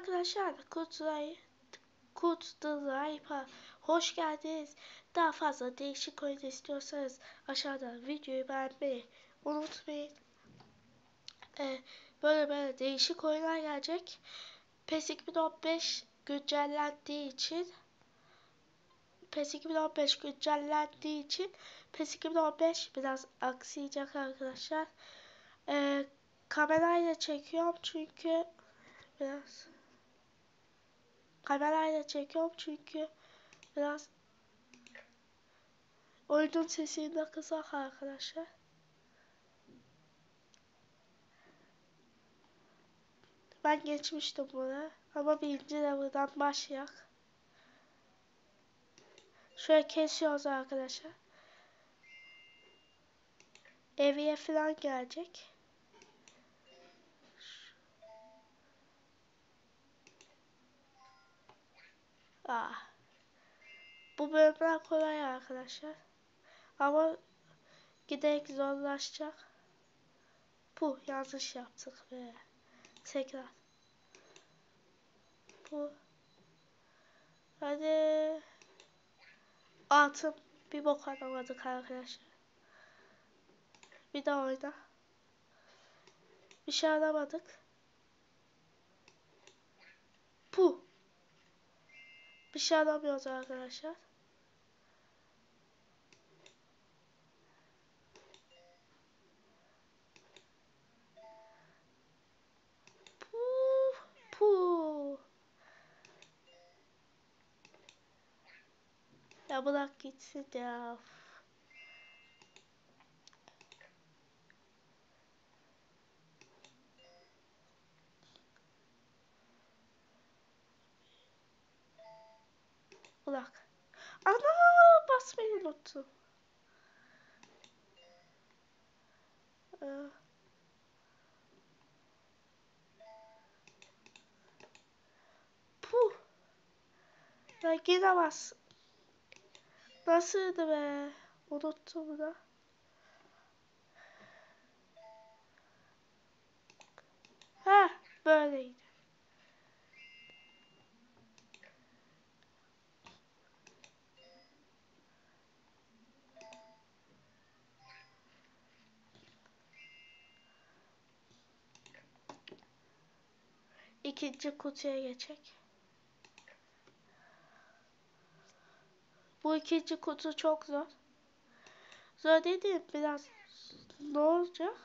arkadaşlar Kutlay Kutlay'a hoş geldiniz. Daha fazla değişik oyun istiyorsanız aşağıda videoyu beğenmeyi unutmayın. Ee, böyle böyle değişik oyunlar gelecek. PES 2015 güncellendiği için PES 2015 güncellendiği için PES 2015 biraz aksayacak arkadaşlar. Ee, kamerayla çekiyorum çünkü biraz kamerayla çekiyorum çünkü biraz oyunun sesinde kısak arkadaşlar. Ben geçmiştim bunu ama birinci level'dan başlayak. Şöyle kesiyoruz arkadaşlar. Eviye falan gelecek. Ah. Bu bölümler kolay arkadaşlar. Ama giderek zorlaşacak. Bu yanlış yaptık be. Tekrar. Bu. Hadi. Altın bir bok alamadık arkadaşlar. Bir daha oyna. Bir şey alamadık. Puh. Bir şey alamıyoruz arkadaşlar. Puh, puh. Ya bırak gitsin ya. Bırak. Ana basmayı unuttum. Ee, puh. Ya yine bas. Nasıldı be? Unuttum da. Ha böyleydi. İkinci kutuya geçecek. Bu ikinci kutu çok zor. Zor dediğim biraz ne olacak?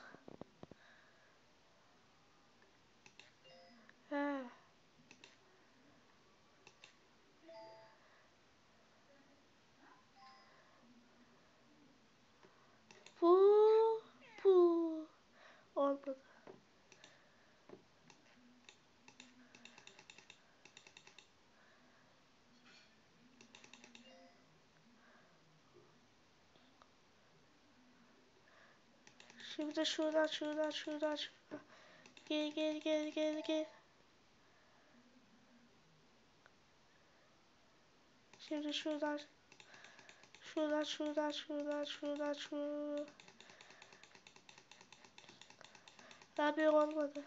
He. Bu bu olmadı. Şimdi şuradan şuradan şuradan şuradan. Gel gel gel gel gel. Şimdi şuradan şuradan şuradan şuradan şuradan şuradan. Bir olmadı.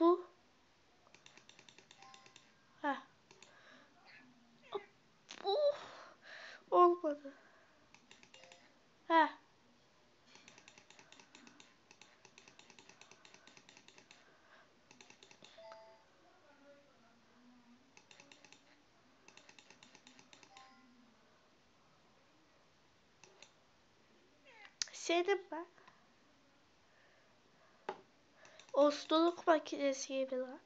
Bu. Ha. Bu. Olmadı. Ha. Senin ben. Ostoluk makinesi gibi lan.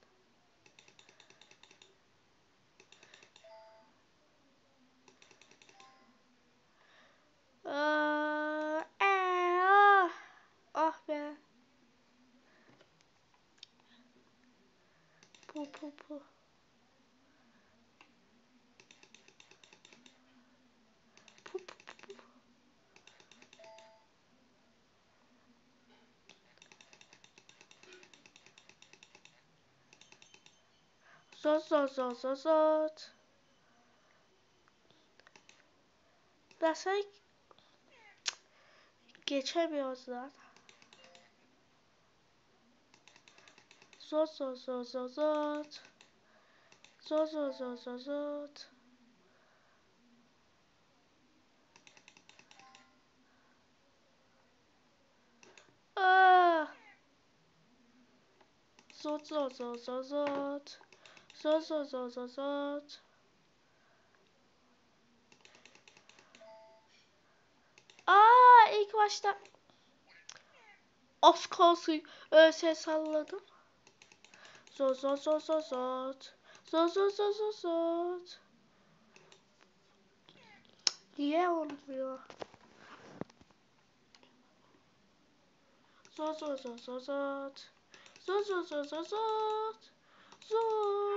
Aa, ah. ah be. Bu bu. Bu Zot zot zot zot zot. Nasıl geçemiyoruz lan. Zot zot zot zot zot. Zot zot zot zot zot. Ah! Zot zot zot zot zot. Zot zot zot zot zot. Aa ilk başta of course ÖS salladım. Zot zot zot zot zot. Zot zot zot zot zot. Niye olmuyor? Zot zot zot zot zot. Zot zot zot zot zot. Zot.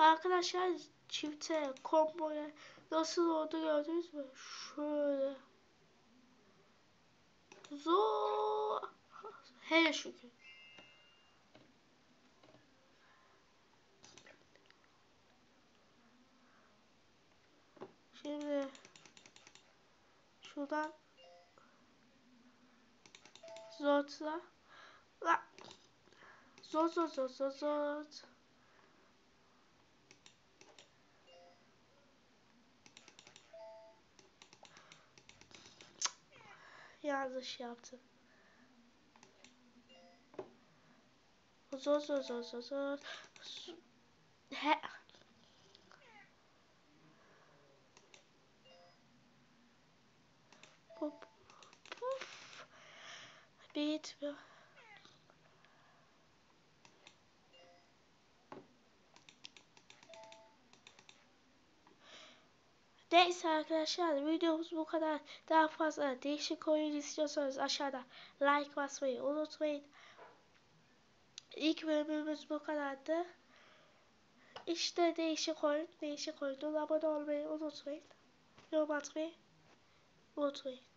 Arkadaşlar çifte komboya nasıl oldu gördünüz mü? Şöyle. Zor. Hele şükür. Şimdi şuradan zotla la zot zot zot zot yanlış yaptım. Zor zor zor zor zor. He. Puf. Bitmiyor. Neyse arkadaşlar videomuz bu kadar. Daha fazla değişik oyun istiyorsanız aşağıda like basmayı unutmayın. İlk bölümümüz bu kadardı. İşte değişik oyun, değişik oyun. Abone olmayı unutmayın. Yorum atmayı unutmayın.